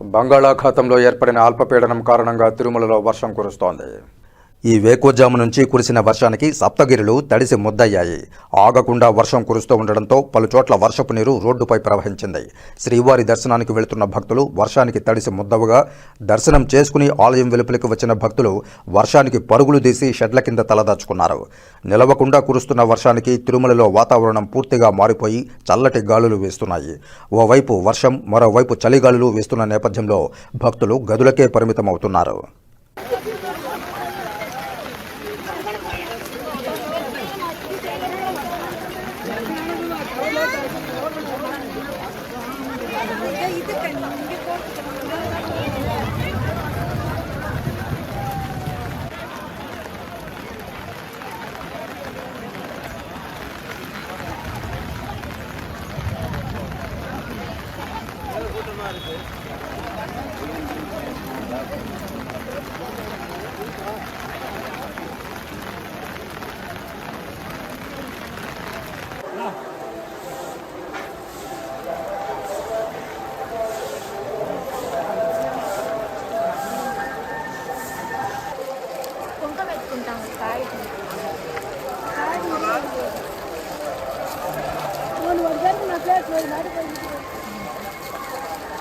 బంగాళాఖాతంలో ఏర్పడిన అల్పపీడనం కారణంగా తిరుమలలో వర్షం కురుస్తోంది. ఈ వేకోజాము నుంచి కురిసిన వర్షానికి సప్తగిరులు తడిసి ముద్దయ్యాయి. ఆగకుండా వర్షం కురుస్తూ ఉండడంతో పలుచోట్ల వర్షపు నీరు రోడ్డుపై ప్రవహించింది. శ్రీవారి దర్శనానికి వెళుతున్న భక్తులు వర్షానికి తడిసి ముద్దవుగా దర్శనం చేసుకుని ఆలయం వెలుపలికి వచ్చిన భక్తులు వర్షానికి పరుగులు తీసి షెడ్ల కింద తలదాచుకున్నారు. నిలవకుండా కురుస్తున్న వర్షానికి తిరుమలలో వాతావరణం పూర్తిగా మారిపోయి చల్లటి గాలులు వేస్తున్నాయి. ఓవైపు వర్షం మరోవైపు చలిగాలులు వేస్తున్న నేపథ్యంలో భక్తులు గదులకే పరిమితమవుతున్నారు. கூட்டமாக இருக்குது போய் மாடு போய்